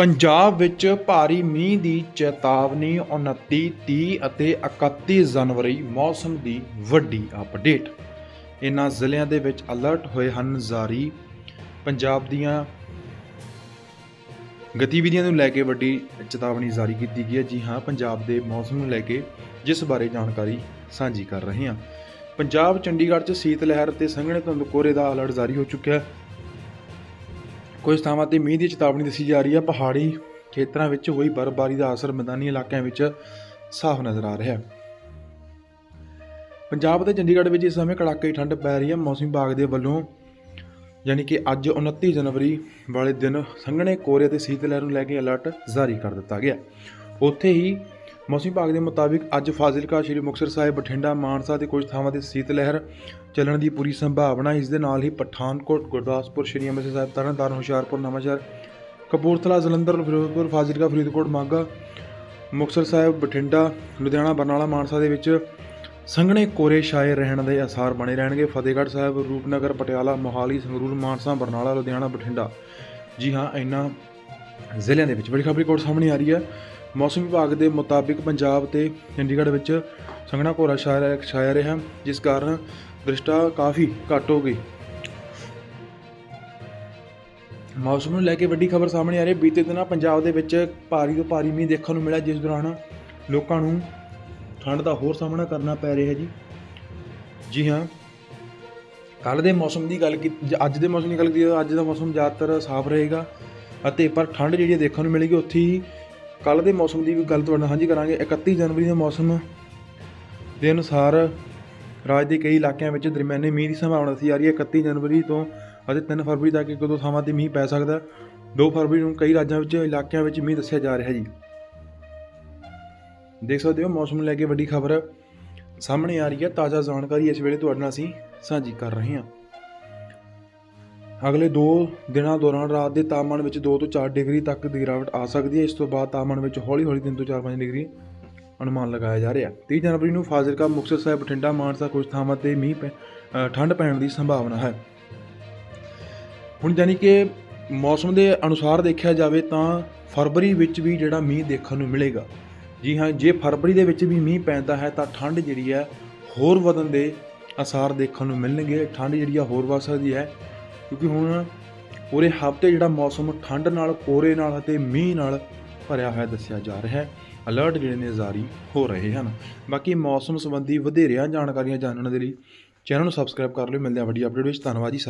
ਪੰਜਾਬ ਵਿੱਚ ਭਾਰੀ ਮੀਂਹ ਦੀ ਚੇਤਾਵਨੀ 29 30 ਅਤੇ 31 ਜਨਵਰੀ ਮੌਸਮ ਦੀ ਵੱਡੀ ਅਪਡੇਟ ਇਹਨਾਂ ਜ਼ਿਲ੍ਹਿਆਂ ਦੇ ਵਿੱਚ ਅਲਰਟ ਹੋਏ ਹਨ ਜਾਰੀ। ਪੰਜਾਬ ਦੀਆਂ ਗਤੀਵਿਧੀਆਂ ਨੂੰ ਲੈ ਕੇ ਵੱਡੀ ਚੇਤਾਵਨੀ ਜਾਰੀ ਕੀਤੀ ਗਈ ਹੈ। ਜੀ ਹਾਂ, ਪੰਜਾਬ ਦੇ ਮੌਸਮ ਨੂੰ ਲੈ ਕੇ ਜਿਸ ਬਾਰੇ ਜਾਣਕਾਰੀ ਸਾਂਝੀ ਕਰ ਰਹੇ ਹਾਂ। ਪੰਜਾਬ ਚੰਡੀਗੜ੍ਹ 'ਚ ਸੀਤ ਲਹਿਰ ਤੇ ਸੰਘਣੇ ਧੁੰਦ ਕੋਰੇ ਦਾ ਅਲਰਟ ਜਾਰੀ ਹੋ ਚੁੱਕਿਆ ਹੈ। ਕੁਝ ਥਾਵਾਂ ਤੇ ਮੀਂਹ ਦੀ ਚੇਤਾਵਨੀ ਦੱਸੀ ਜਾ ਰਹੀ ਹੈ। ਪਹਾੜੀ ਖੇਤਰਾਂ ਵਿੱਚ ਹੋਈ ਬਰਫ਼ਬਾਰੀ ਦਾ ਅਸਰ ਮੈਦਾਨੀ ਇਲਾਕਿਆਂ ਵਿੱਚ ਸਾਫ਼ ਨਜ਼ਰ ਆ ਰਿਹਾ ਹੈ। ਪੰਜਾਬ ਤੇ ਚੰਡੀਗੜ੍ਹ ਵਿੱਚ ਇਸ ਸਮੇਂ ਕੜਾਕੇ ਦੀ ਠੰਡ ਪੈ ਰਹੀ ਹੈ। ਮੌਸਮ ਵਿਭਾਗ ਦੇ ਵੱਲੋਂ ਯਾਨੀ ਕਿ ਅੱਜ 29 ਜਨਵਰੀ ਵਾਲੇ ਦਿਨ ਸੰਘਣੇ ਕੋਰੇ ਤੇ ਸੀਤ ਲਹਿਰ ਨੂੰ ਲੈ ਕੇ ਅਲਰਟ ਜਾਰੀ ਕਰ ਦਿੱਤਾ ਗਿਆ ਉੱਥੇ ਹੀ ਮੌਸਮ ਵਿਭਾਗ ਦੇ ਮੁਤਾਬਿਕ ਅੱਜ ਫਾਜ਼ਿਲਕਾ, ਸ਼੍ਰੀ ਮੁਕਤਸਰ ਸਾਹਿਬ, ਬਠਿੰਡਾ, ਮਾਨਸਾ ਤੇ ਕੁਝ ਥਾਵਾਂ ਤੇ ਸੀਤ ਲਹਿਰ ਚੱਲਣ ਦੀ ਪੂਰੀ ਸੰਭਾਵਨਾ। ਇਸ ਦੇ ਨਾਲ ਹੀ ਪਠਾਨਕੋਟ, ਗੁਰਦਾਸਪੁਰ, ਸ਼੍ਰੀ ਅੰਮ੍ਰਿਤਸਰ ਸਾਹਿਬ, ਤਰਨਤਾਰਨ, ਹੁਸ਼ਿਆਰਪੁਰ, ਨਵਾਂਸ਼ਹਿਰ, ਕਪੂਰਥਲਾ, ਜਲੰਧਰ, ਫਿਰੋਜ਼ਪੁਰ, ਫਾਜ਼ਿਲਕਾ, ਫਰੀਦਕੋਟ, ਮਾਗਾ, ਮੁਕਤਸਰ ਸਾਹਿਬ, ਬਠਿੰਡਾ, ਲੁਧਿਆਣਾ, ਬਰਨਾਲਾ, ਮਾਨਸਾ ਦੇ ਵਿੱਚ ਸੰਘਣੇ ਕੋਰੇ ਛਾਏ ਰਹਿਣ ਦੇ ਅਸਾਰ ਬਣੇ ਰਹਿਣਗੇ। ਫਤਿਹਗੜ੍ਹ ਸਾਹਿਬ, ਰੂਪਨਗਰ, ਪਟਿਆਲਾ, ਮੋਹਾਲੀ, ਸੰਗਰੂਰ, ਮਾਨਸਾ, ਬਰਨਾਲਾ, ਲੁਧਿਆਣਾ, ਬਠਿੰਡਾ। ਜੀ ਹਾਂ ਇਹਨਾਂ ਜ਼ਿਲ੍ਹਿਆਂ ਦੇ ਵਿੱਚ ਬੜੀ ਖਬਰ ਰਿਪੋਰਟ ਸਾਹਮਣੇ ਆ ਰਹੀ ਹੈ। ਮੌਸਮ ਵਿਭਾਗ ਦੇ ਮੁਤਾਬਿਕ ਪੰਜਾਬ ਤੇ ਚੰਡੀਗੜ੍ਹ ਵਿੱਚ ਸੰਘਣਾ ਕੋਰਾ ਛਾਇਆ ਛਾਇਆ ਰਿਹਾ ਜਿਸ ਕਾਰਨ ਦ੍ਰਿਸ਼ਟਾ ਕਾਫੀ ਘੱਟ ਹੋ ਗਈ। ਮੌਸਮ ਨੂੰ ਲੈ ਕੇ ਵੱਡੀ ਖਬਰ ਸਾਹਮਣੇ ਆ ਰਹੀ ਹੈ। ਬੀਤੇ ਦਿਨਾਂ ਪੰਜਾਬ ਦੇ ਵਿੱਚ ਭਾਰੀ ਤੋਂ ਭਾਰੀ ਮੀਂਹ ਦੇਖਣ ਨੂੰ ਮਿਲਿਆ ਜਿਸ ਦੌਰਾਨ ਲੋਕਾਂ ਨੂੰ ਠੰਡ ਦਾ ਹੋਰ ਸਾਹਮਣਾ ਕਰਨਾ ਪੈ ਰਿਹਾ ਜੀ। ਜੀ ਹਾਂ ਕੱਲ ਦੇ ਮੌਸਮ ਦੀ ਗੱਲ ਕੀਤੀ ਜ- ਅੱਜ ਦੇ ਮੌਸਮ ਦੀ ਗੱਲ ਕੀਤੀ ਜਾਵੇ, ਅੱਜ ਦਾ ਮੌਸਮ ਜ਼ਿਆਦਾਤਰ ਸਾਫ਼ ਰਹੇਗਾ ਅਤੇ ਪਰ ਠੰਡ ਜਿਹੜੀ ਦੇਖਣ ਨੂੰ ਮਿਲੇਗੀ ਉੱਥੇ ਹੀ ਕੱਲ ਦੇ ਮੌਸਮ ਦੀ ਵੀ ਗੱਲ ਤੁਹਾਡੇ ਨਾਲ ਸਾਂਝੀ ਕਰਾਂਗੇ। 31 ਜਨਵਰੀ ਦੇ ਮੌਸਮ ਦੇ ਅਨੁਸਾਰ ਰਾਜ ਦੇ ਕਈ ਇਲਾਕਿਆਂ ਵਿੱਚ ਦਰਮਿਆਨੇ ਮੀਂਹ ਦੀ ਸੰਭਾਵਨਾ ਦੱਸੀ ਆ ਰਹੀ ਹੈ 31 ਜਨਵਰੀ ਤੋਂ ਅਤੇ 3 ਫਰਵਰੀ ਤੱਕ ਇੱਕ ਦੋ ਥਾਵਾਂ ਤੇ ਮੀਂਹ ਪੈ ਸਕਦਾ। ਹੈ। 2 ਫਰਵਰੀ ਨੂੰ ਕਈ ਰਾਜਾਂ ਵਿੱਚ, ਇਲਾਕਿਆਂ ਵਿੱਚ ਮੀਂਹ ਦੱਸਿਆ ਜਾ ਰਿਹਾ ਜੀ। ਦੇਖ ਸਕਦੇ ਹੋ ਮੌਸਮ ਨੂੰ ਲੈ ਕੇ ਵੱਡੀ ਖਬਰ ਸਾਹਮਣੇ ਆ ਰਹੀ ਹੈ। ਤਾਜ਼ਾ ਜਾਣਕਾਰੀ ਇਸ ਵੇਲੇ ਤੁਹਾਡੇ ਨਾਲ ਅਸੀਂ ਸਾਂਝੀ ਕਰ ਰਹੇ ਹਾਂ। ਅਗਲੇ 2 ਦਿਨਾਂ ਦੌਰਾਨ ਰਾਤ ਦੇ ਤਾਪਮਾਨ ਵਿੱਚ 2 ਤੋਂ 4 ਡਿਗਰੀ ਤੱਕ ਦੀ ਗਿਰਾਵਟ ਆ ਸਕਦੀ ਹੈ। ਇਸ ਤੋਂ ਬਾਅਦ ਤਾਪਮਾਨ ਵਿੱਚ ਹੌਲੀ-ਹੌਲੀ 3 ਤੋਂ 4-5 ਡਿਗਰੀ ਅਨੁਮਾਨ ਲਗਾਇਆ ਜਾ ਰਿਹਾ 30 ਜਨਵਰੀ ਨੂੰ ਫਾਜ਼ਿਲਕਾ ਮੁਕਤਸਰ ਸਾਹਿਬ, ਬਠਿੰਡਾ, ਮਾਨਸਾ ਕੁਝ ਥਾਵਾਂ ਤੇ ਮੀਂਹ ਪੈ- ਠੰਡ ਪੈਣ ਦੀ ਸੰਭਾਵਨਾ ਹੈ। ਹੁਣ ਯਾਨੀ ਕਿ ਮੌਸਮ ਦੇ ਅਨੁਸਾਰ ਦੇਖਿਆ ਜਾਵੇ ਤਾਂ ਫਰਵਰੀ ਵਿੱਚ ਵੀ ਜਿਹੜਾ ਮੀਂਹ ਦੇਖਣ ਨੂੰ ਮਿਲੇਗਾ। ਜੀ ਹਾਂ, ਜੇ ਫਰਵਰੀ ਦੇ ਵਿੱਚ ਵੀ ਮੀਂਹ ਪੈਂਦਾ ਹੈ ਤਾਂ ਠੰਡ ਜਿਹੜੀ ਹੈ ਹੋਰ ਵਧਣ ਦੇ ਅਸਾਰ ਦੇਖਣ ਨੂੰ ਮਿਲਣਗੇ। ਠੰਡ ਜਿਹੜੀ ਆ ਹੋਰ ਵਧ ਸਕਦੀ ਹੈ। ਕਿਉਂਕਿ ਹੁਣ ਪੂਰੇ ਹਫ਼ਤੇ ਜਿਹੜਾ ਮੌਸਮ ਠੰਡ ਨਾਲ ਕੋਰੇ ਨਾਲ ਅਤੇ ਮੀਂਹ ਨਾਲ ਭਰਿਆ ਹੋਇਆ ਦੱਸਿਆ ਜਾ ਰਿਹਾ ਹੈ। ਅਲਰਟ ਜਿਹੜੇ ਨੇ ਜਾਰੀ ਹੋ ਰਹੇ ਹਨ। ਬਾਕੀ ਮੌਸਮ ਸੰਬੰਧੀ ਵਧੇਰਿਆਂ ਜਾਣਕਾਰੀਆਂ ਜਾਣਨ ਦੇ ਲਈ ਚੈਨਲ ਨੂੰ ਸਬਸਕ੍ਰਾਈਬ ਕਰ ਲਿਓ। ਮਿਲਦੇ ਹਾਂ ਵੱਡੀ ਅਪਡੇਟ ਵਿੱਚ। ਧੰਨਵਾਦ ਜੀ ਸਾਰਿਆਂ